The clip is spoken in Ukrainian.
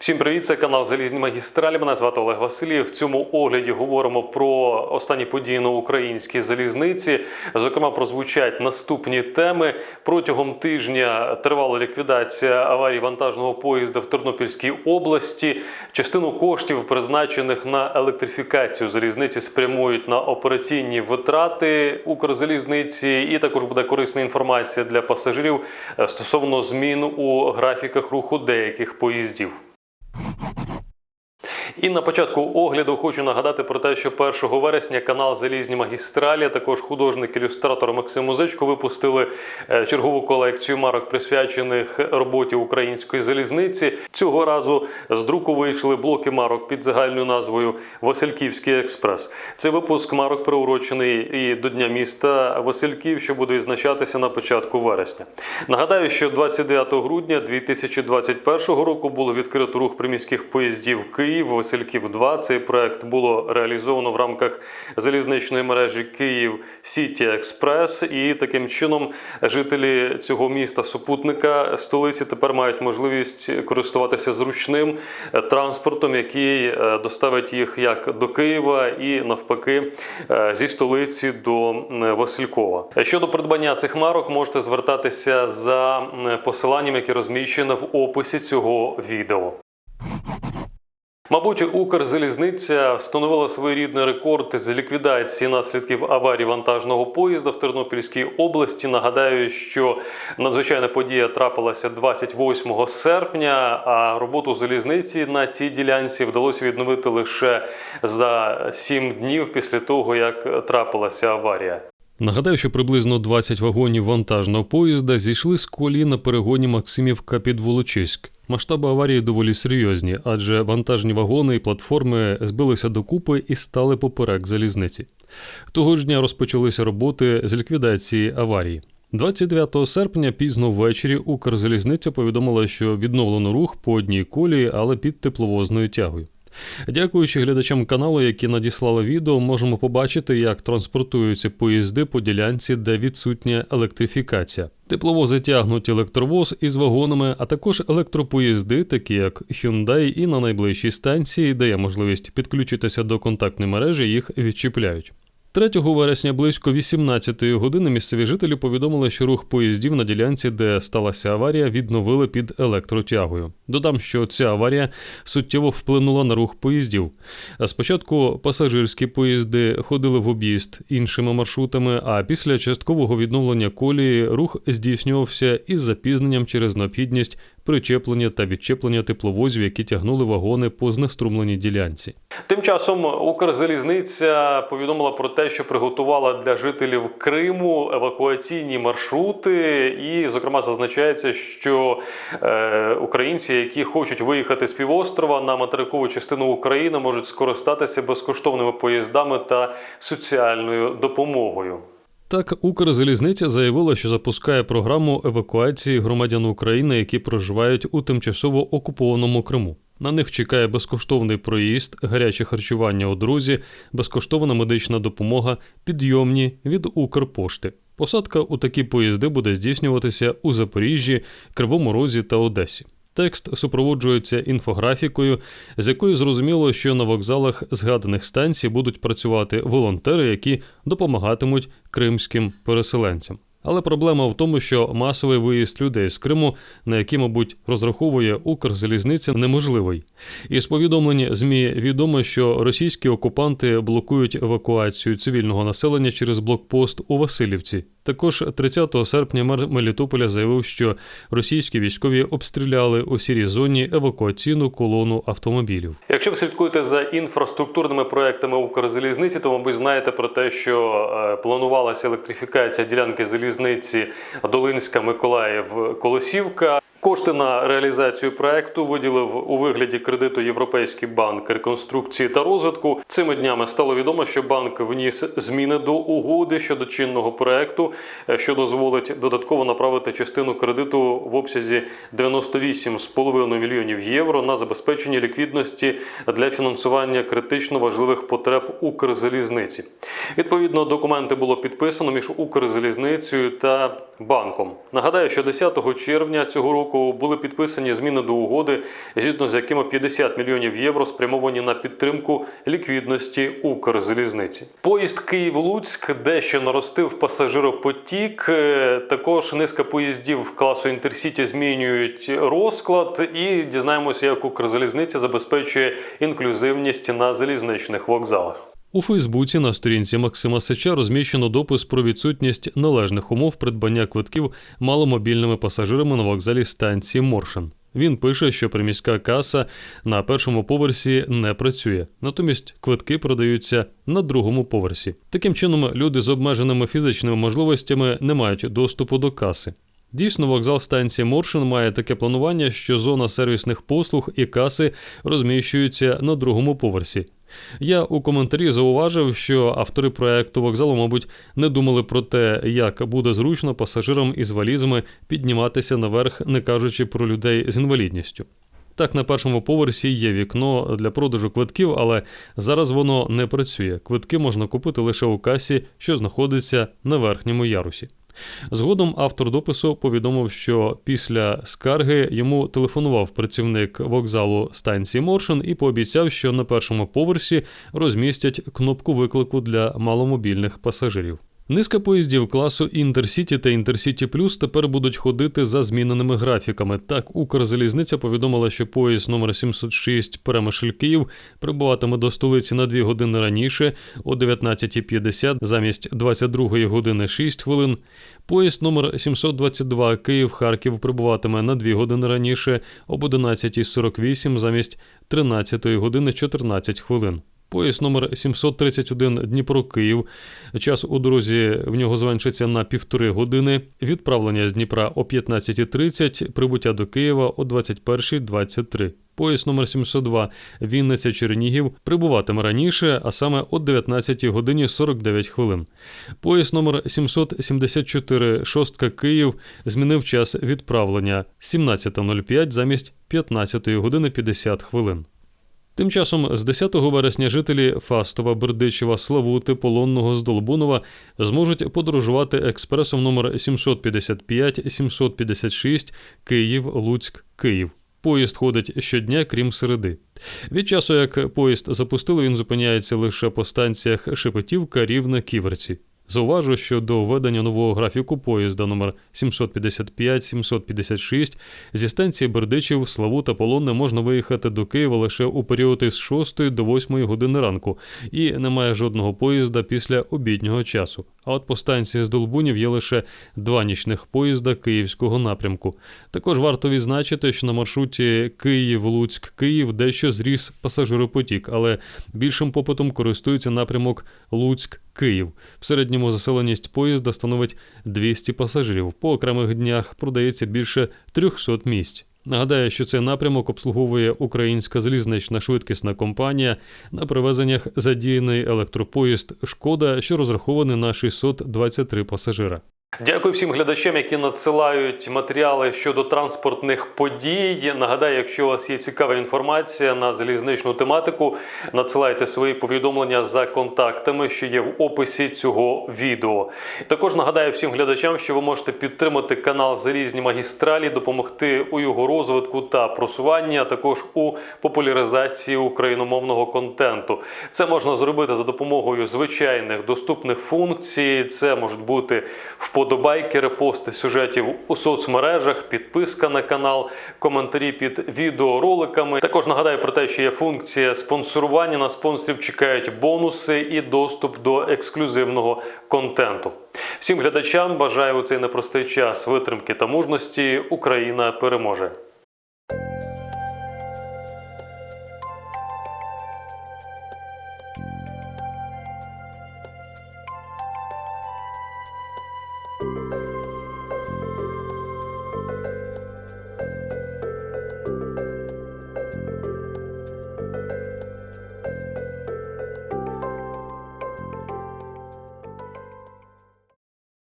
Всім привіт, це канал Залізні магістралі. Мене звати Олег Васильєв. В цьому огляді говоримо про останні події на українській залізниці. Зокрема, прозвучать наступні теми. Протягом тижня тривала ліквідація аварії вантажного поїзда в Тернопільській області. Частину коштів, призначених на електрифікацію залізниці, спрямують на операційні витрати Укрзалізниці. І також буде корисна інформація для пасажирів е, стосовно змін у графіках руху деяких поїздів. І на початку огляду хочу нагадати про те, що 1 вересня канал Залізні магістралі, також художник-ілюстратор Максим Музичко випустили е, чергову колекцію марок, присвячених роботі української залізниці. Цього разу з друку вийшли блоки марок під загальною назвою Васильківський експрес. Це випуск марок приурочений і до Дня міста Васильків, що буде відзначатися на початку вересня. Нагадаю, що 29 грудня 2021 року було відкрито рух приміських поїздів Київ. Васильків 2 Цей проект було реалізовано в рамках залізничної мережі Київ Сіті Експрес. І таким чином жителі цього міста супутника столиці тепер мають можливість користуватися зручним е, транспортом, який е, доставить їх як до Києва і навпаки е, зі столиці до Василькова. Щодо придбання цих марок, можете звертатися за посиланням, яке розміщено в описі цього відео. Мабуть, Укрзалізниця встановила своєрідний рекорд з ліквідації наслідків аварії вантажного поїзда в Тернопільській області. Нагадаю, що надзвичайна подія трапилася 28 серпня, а роботу залізниці на цій ділянці вдалося відновити лише за 7 днів після того, як трапилася аварія. Нагадаю, що приблизно 20 вагонів вантажного поїзда зійшли з колії на перегоні Максимівка під Волочиськ. Масштаби аварії доволі серйозні, адже вантажні вагони і платформи збилися докупи і стали поперек залізниці. Того ж дня розпочалися роботи з ліквідації аварії. 29 серпня пізно ввечері Укрзалізниця повідомила, що відновлено рух по одній колії, але під тепловозною тягою. Дякуючи глядачам каналу, які надіслали відео, можемо побачити, як транспортуються поїзди по ділянці, де відсутня електрифікація. Тепловози тягнуть електровоз із вагонами, а також електропоїзди, такі як Hyundai, і на найближчій станції, де є можливість підключитися до контактної мережі, їх відчіпляють. 3 вересня близько 18 години місцеві жителі повідомили, що рух поїздів на ділянці, де сталася аварія, відновили під електротягою. Додам, що ця аварія суттєво вплинула на рух поїздів. Спочатку пасажирські поїзди ходили в об'їзд іншими маршрутами, а після часткового відновлення колії рух здійснювався із запізненням через необхідність причеплення та відчеплення тепловозів, які тягнули вагони по знеструмленій ділянці. Тим часом Укрзалізниця повідомила про те, що приготувала для жителів Криму евакуаційні маршрути, і, зокрема, зазначається, що е, українці, які хочуть виїхати з півострова на материкову частину України, можуть скористатися безкоштовними поїздами та соціальною допомогою. Так, Укрзалізниця заявила, що запускає програму евакуації громадян України, які проживають у тимчасово окупованому Криму. На них чекає безкоштовний проїзд, гаряче харчування у друзі, безкоштовна медична допомога, підйомні від Укрпошти. Посадка у такі поїзди буде здійснюватися у Запоріжжі, Кривому Розі та Одесі. Текст супроводжується інфографікою, з якою зрозуміло, що на вокзалах згаданих станцій будуть працювати волонтери, які допомагатимуть кримським переселенцям. Але проблема в тому, що масовий виїзд людей з Криму, на який, мабуть, розраховує Укрзалізниця, неможливий. Із повідомлень ЗМІ відомо, що російські окупанти блокують евакуацію цивільного населення через блокпост у Васильівці. Також 30 серпня мер Мелітополя заявив, що російські військові обстріляли у сірій зоні евакуаційну колону автомобілів. Якщо ви слідкуєте за інфраструктурними проектами Укрзалізниці, то мабуть знаєте про те, що е, планувалася електрифікація ділянки залізниці Долинська, Миколаїв, Колосівка. Кошти на реалізацію проекту виділив у вигляді кредиту Європейський банк реконструкції та розвитку. Цими днями стало відомо, що банк вніс зміни до угоди щодо чинного проекту, е, що дозволить додатково направити частину кредиту в обсязі 98,5 мільйонів євро на забезпечення ліквідності для фінансування критично важливих потреб Укрзалізниці. Відповідно, документи було підписано між Укрзалізницею та банком. Нагадаю, що 10 червня цього року року були підписані зміни до угоди, згідно з якими 50 мільйонів євро спрямовані на підтримку ліквідності Укрзалізниці. Поїзд Київ-Луцьк дещо наростив пасажиропотік. Е, Також низка поїздів класу Інтерсіті змінюють розклад і дізнаємося, як Укрзалізниця забезпечує інклюзивність на залізничних вокзалах. У Фейсбуці на сторінці Максима Сича розміщено допис про відсутність належних умов придбання квитків маломобільними пасажирами на вокзалі станції Моршин. Він пише, що приміська каса на першому поверсі не працює, натомість квитки продаються на другому поверсі. Таким чином, люди з обмеженими фізичними можливостями не мають доступу до каси. Дійсно, вокзал станції Моршин має таке планування, що зона сервісних послуг і каси розміщуються на другому поверсі. Я у коментарі зауважив, що автори проекту вокзалу, мабуть, не думали про те, як буде зручно пасажирам із валізами підніматися наверх, не кажучи про людей з інвалідністю. Так, на першому поверсі є вікно для продажу квитків, але зараз воно не працює. Квитки можна купити лише у касі, що знаходиться на верхньому ярусі. Згодом автор допису повідомив, що після скарги йому телефонував працівник вокзалу станції Моршин і пообіцяв, що на першому поверсі розмістять кнопку виклику для маломобільних пасажирів. Низка поїздів класу Інтерсіті та Інтерсіті Плюс тепер будуть ходити за зміненими графіками. Так, Укрзалізниця повідомила, що поїзд номер 706 Перемишль Київ прибуватиме до столиці на 2 години раніше о 19.50 замість 22 години 6 хвилин. Поїзд номер 722 Київ-Харків прибуватиме на 2 години раніше об 11.48 замість 13 години 14 хвилин. Поїзд номер 731 Дніпро-Київ. Час у дорозі в нього зменшиться на півтори години. Відправлення з Дніпра о 15.30, прибуття до Києва о 21.23. Поїзд номер 702 Вінниця Чернігів прибуватиме раніше, а саме о 19 годині 49 хвилин. Поїзд номер 774 Шостка Київ змінив час відправлення 17.05 замість 15 години 50 хвилин. Тим часом з 10 вересня жителі Фастова, Бердичева, Славути, Полонного, Здолбунова зможуть подорожувати експресом номер 755-756 Київ, Луцьк, Київ. Поїзд ходить щодня, крім середи. Від часу, як поїзд запустили, він зупиняється лише по станціях Шепетівка, Рівне, Ківерці. Зауважу, що до введення нового графіку поїзда номер 755-756 зі станції Бердичів, Славу та Полонне можна виїхати до Києва лише у період із 6 до 8 години ранку, і немає жодного поїзда після обіднього часу. А от по станції з Долбунів є лише два нічних поїзда київського напрямку. Також варто відзначити, що на маршруті Київ-Луцьк-Київ дещо зріс пасажиропотік, але більшим попитом користується напрямок Луцьк-Київ. В середньому заселеність поїзда становить 200 пасажирів. По окремих днях продається більше 300 місць. Нагадаю, що цей напрямок обслуговує українська залізнична швидкісна компанія. На привезеннях задіяний електропоїзд Шкода, що розрахований на 623 пасажира. Дякую всім глядачам, які надсилають матеріали щодо транспортних подій. Нагадаю, якщо у вас є цікава інформація на залізничну тематику, надсилайте свої повідомлення за контактами, що є в описі цього відео. Також нагадаю всім глядачам, що ви можете підтримати канал Залізні магістралі, допомогти у його розвитку та просуванні, а також у популяризації україномовного контенту. Це можна зробити за допомогою звичайних доступних функцій. Це можуть бути вподобайки, репости сюжетів у соцмережах, підписка на канал, коментарі під відеороликами. Також нагадаю про те, що є функція спонсорування. На спонсорів чекають бонуси і доступ до ексклюзивного контенту. Всім глядачам бажаю у цей непростий час витримки та мужності. Україна переможе.